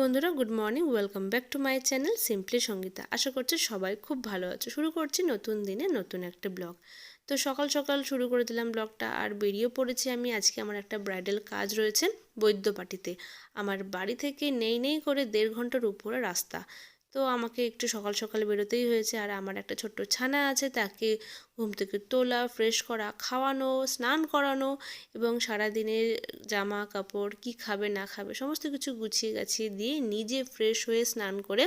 বন্ধুরা, good morning, welcome back to my channel simply Sangeeta. আশা করছি সবাই খুব ভালো আছে। শুরু করছি নতুন দিনে নতুন একটা ব্লগ। তো সকাল সকাল শুরু করে দিলাম ব্লগটা, আর বেরিয়ে পড়েছি আমি। আজকে আমার একটা ব্রাইডাল কাজ রয়েছে বৈদ্যপাটিতে। আমার বাড়ি থেকে নেই নেই করে দেড় ঘণ্টার উপরে রাস্তা। তো আমাকে একটু সকাল সকাল বেরোতেই হয়েছে। আর আমার একটা ছোট্ট ছানা আছে, তাকে ঘুম থেকে তোলা ফ্রেশ করা, খাওয়ানো, স্নান করানো এবং সারাদিনের জামা কাপড় কি খাবে, না খাবে, সমস্ত কিছু গুছিয়ে গাছিয়ে দিয়ে নিজে ফ্রেশ হয়ে স্নান করে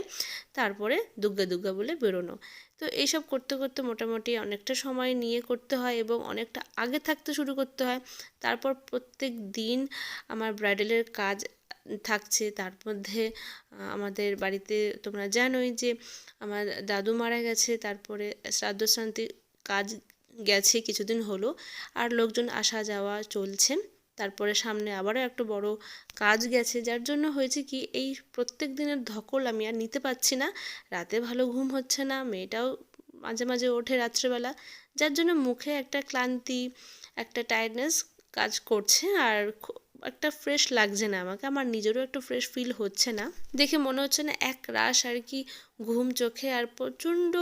তারপরে দুগ্গা দুগ্গা বলে বেরোনো। তো এইসব করতে করতে মোটামুটি অনেকটা সময় নিয়ে করতে হয় এবং অনেকটা আগে থাকতে শুরু করতে হয়। তারপর প্রত্যেক দিন আমার ব্রাইডালের কাজ থাকছে, তার মধ্যে আমাদের বাড়িতে তোমরা জানোই যে আমার দাদু মারা গেছে, তারপরে শ্রাদ্ধ শান্তি কাজ গেছে কিছুদিন হলো, আর লোকজন আসা যাওয়া চলছে। তারপরে সামনে আবারও একটা বড় কাজ গেছে, যার জন্য হয়েছে কি, এই প্রত্যেক দিনের ধকল আমি আর নিতে পারছি না। রাতে ভালো ঘুম হচ্ছে না, মেয়েটাও মাঝে মাঝে ওঠে রাত্রেবেলা, যার জন্য মুখে একটা ক্লান্তি, একটা টায়ার্ডনেস কাজ করছে। আর একটা ফ্রেশ লাগছে না আমাকে। আমার নিজেরও একটু ফ্রেশ ফিল হচ্ছে না। দেখে মনে হচ্ছে না এক রাশ আর কি ঘুম, চোখে আর প্রচণ্ড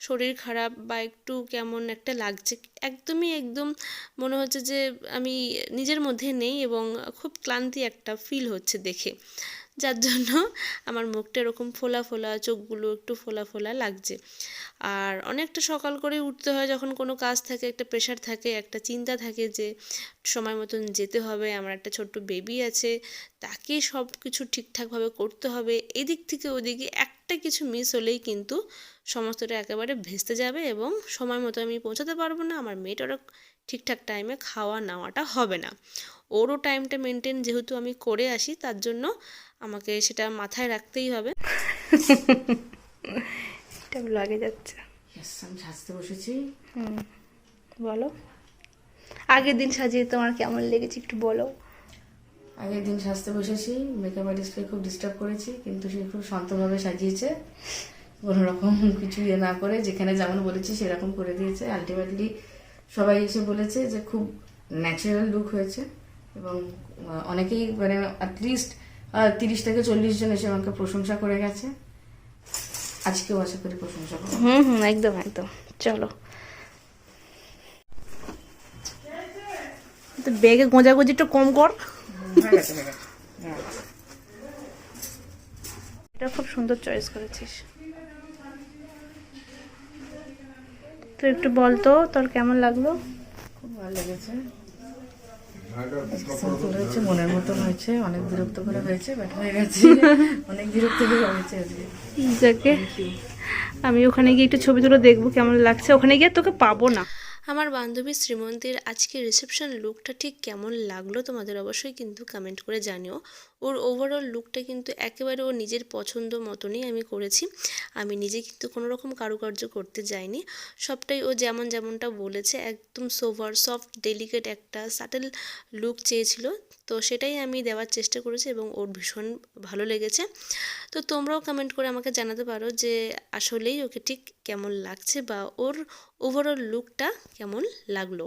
শরীর খারাপ বা একটু কেমন একটা লাগছে। একদমই একদম মনে হচ্ছে যে আমি নিজের মধ্যে নেই এবং খুব ক্লান্তি একটা ফিল হচ্ছে দেখে। যার জন্য আমার মুখটা এরকম ফোলা ফোলা, চোখগুলো একটু ফোলা ফোলা লাগছে। আর অনেকটা সকাল করে উঠতে হয় যখন কোনো কাজ থাকে, একটা প্রেশার থাকে, একটা চিন্তা থাকে যে সময় মতন যেতে হবে, আমার একটা ছোট্ট বেবি আছে, তাকে সব কিছু ঠিকঠাকভাবে করতে হবে, এদিক থেকে ওদিকে একটা কিছু মিস হলেই কিন্তু সমস্তটা একেবারে ভেস্তে যাবে এবং সময় মতো আমি পৌঁছাতে পারব না। আমার মেয়েটারও ঠিকঠাক টাইমে খাওয়া নেওয়াটা হবে না। ওরও টাইমটা মেনটেন যেহেতু আমি করে আসি তার জন্য আমাকে সেটা মাথায় রাখতেই হবে। এটা লাগে যাচ্ছে। আমি সাজতে বসেছি। হুম বলো। আগের দিন সাজিয়ে তোমার কেমন লেগেছে একটু বলো। আগের দিন সাজতে বসেছি মেকআপ আর্টিস্টকে খুব ডিস্টার্ব করেছি কিন্তু সে খুব শান্তভাবে সাজিয়েছে। কোনো রকম কিছু ইয়ে না করে যেখানে যেমন বলেছি সেরকম করে দিয়েছে। আলটিমেটলি সবাই এসে বলেছে যে খুব ন্যাচারাল লুক হয়েছে এবং অনেকেই মানে অ্যাটলিস্ট তিরিশ থেকে চল্লিশ জন এসে আমাকে প্রশংসা করে গেছে। আজকেও আশা করি প্রশংসা করব। হুম হুম একদম একদম। চলো। তো বেগে গোঁজাগুজি একটু কম কর। হয়ে গেছে হয়ে গেছে হ্যাঁ। এটা খুব সুন্দর চয়েস করেছিস। তো একটু বল তো তোর কেমন লাগল? খুব ভালো লেগেছে। হয়েছে মনের মতন হয়েছে অনেক বিরক্ত করে হয়েছে বাট হয়ে গেছে। অনেক বিরক্ত করে হয়েছে আজকে। যাকে আমি ওখানে গিয়ে একটু ছবি তুলে দেখব কেমন লাগছে। ওখানে গিয়ে তোকে পাবো না। আমার বান্ধবী শ্রীমন্তীর আজকে রিসেপশন লুকটা ঠিক কেমন লাগল তোমাদের অবশ্যই কিন্তু কমেন্ট করে জানিও। ওর ওভারঅল লুকটা কিন্তু একেবারে ওর নিজের পছন্দ মতনই আমি করেছি। আমি নিজে কিন্তু কোনো রকম কারুকার্য করতে যাইনি। সবটাই ও যেমন যেমনটা বলেছে, একদম সোভার সফট ডেলিকেট একটা সাটেল লুক চেয়েছিল। তো সেটাই আমি দেওয়ার চেষ্টা করেছি এবং ওর ভীষণ ভালো লেগেছে। তো তোমরাও কমেন্ট করে আমাকে জানাতে পারো যে আসলেই ওকে ঠিক কেমন লাগছে বা ওর ওভারঅল লুকটা কেমন লাগল।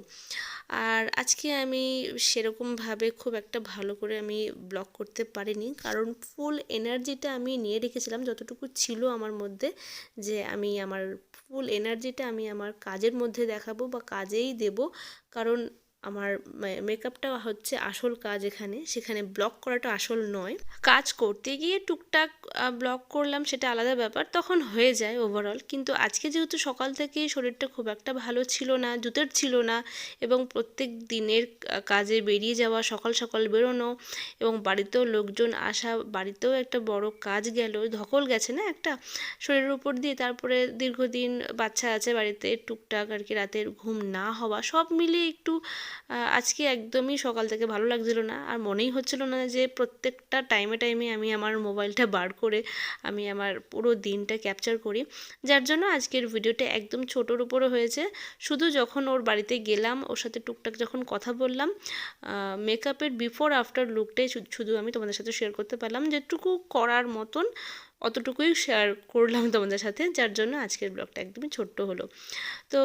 আর আজকে আমি সেরকমভাবে খুব একটা ভালো করে আমি ব্লগ করতে পারিনি। কারণ ফুল এনার্জিটা আমি নিয়ে রেখেছিলাম যতটুকু ছিল আমার মধ্যে, যে আমি আমার ফুল এনার্জিটা আমি আমার কাজের মধ্যে দেখাবো বা কাজেই দেব। কারণ আমার মেকআপটা হচ্ছে আসল কাজ এখানে। সেখানে ব্লক করাটা আসল নয়। কাজ করতে গিয়ে টুকটাক ব্লক করলাম সেটা আলাদা ব্যাপার, তখন হয়ে যায় ওভারঅল কিন্তু আজকে যেহেতু সকাল থেকেই শরীরটা খুব একটা ভালো ছিল না, জুতের ছিল না, এবং প্রত্যেক দিনের কাজে বেরিয়ে যাওয়া, সকাল সকাল বেরোনো, এবং বাড়িতেও লোকজন আসা, বাড়িতেও একটা বড় কাজ গেল, ধকল গেছে না একটা, শরীরের উপর দিয়ে তারপরে দীর্ঘদিন বাচ্চা আছে বাড়িতে, টুকটাক আর কি রাতের ঘুম না হওয়া, সব মিলিয়ে একটু আজকে একদমই সকাল থেকে ভালো লাগছিল না। আর মনেই হচ্ছিল না যে প্রত্যেকটা টাইমে টাইমে আমি আমার মোবাইলটা বার করে আমি আমার পুরো দিনটা ক্যাপচার করি। যার জন্য আজকের ভিডিওটা একদম ছোটোর উপরে হয়েছে। শুধু যখন ওর বাড়িতে গেলাম, ওর সাথে টুকটাক যখন কথা বললাম মেকআপের বিফোর আফটার লুকটাই শুধু আমি তোমাদের সাথে শেয়ার করতে পারলাম। যেটুকু করার মতন অতটুকুই শেয়ার করলাম তোমাদের সাথে, যার জন্য আজকের ব্লগটা একদমই ছোট্ট হলো। তো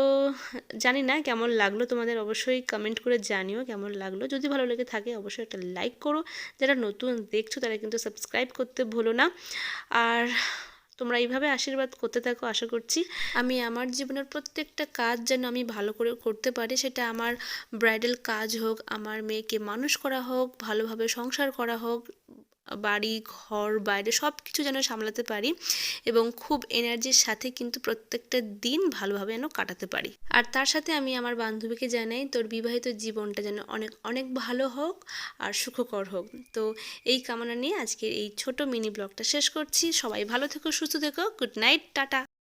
জানি না কেমন লাগল, তোমাদের অবশ্যই কমেন্ট করে জানিও কেমন লাগল। যদি ভালো লেগে থাকে, অবশ্যই একটা লাইক করো। যারা নতুন দেখছ, তারা কিন্তু সাবস্ক্রাইব করতে ভুলো না। আর তোমরা এইভাবে আশীর্বাদ করতে থাকো, আশা করছি। আমি আমার জীবনের প্রত্যেকটা কাজ যেন আমি ভালো করে করতে পারি, সেটা আমার ব্রাইডাল কাজ হোক, আমার মেয়েকে মানুষ করা হোক, ভালোভাবে সংসার করা হোক বাড়ি, ঘর, বাইরে সব কিছু যেন সামলাতে পারি এবং খুব এনার্জির সাথে কিন্তু প্রত্যেকটা দিন ভালোভাবে যেন কাটাতে পারি। আর তার সাথে আমি আমার বান্ধবীকে জানাই, তোর বিবাহিত জীবনটা যেন অনেক অনেক ভালো হোক আর সুখকর হোক। তো এই কামনা নিয়ে আজকের এই ছোট মিনি ব্লগটা শেষ করছি। সবাই ভালো থেকো, সুস্থ থেকো। Good night, tata.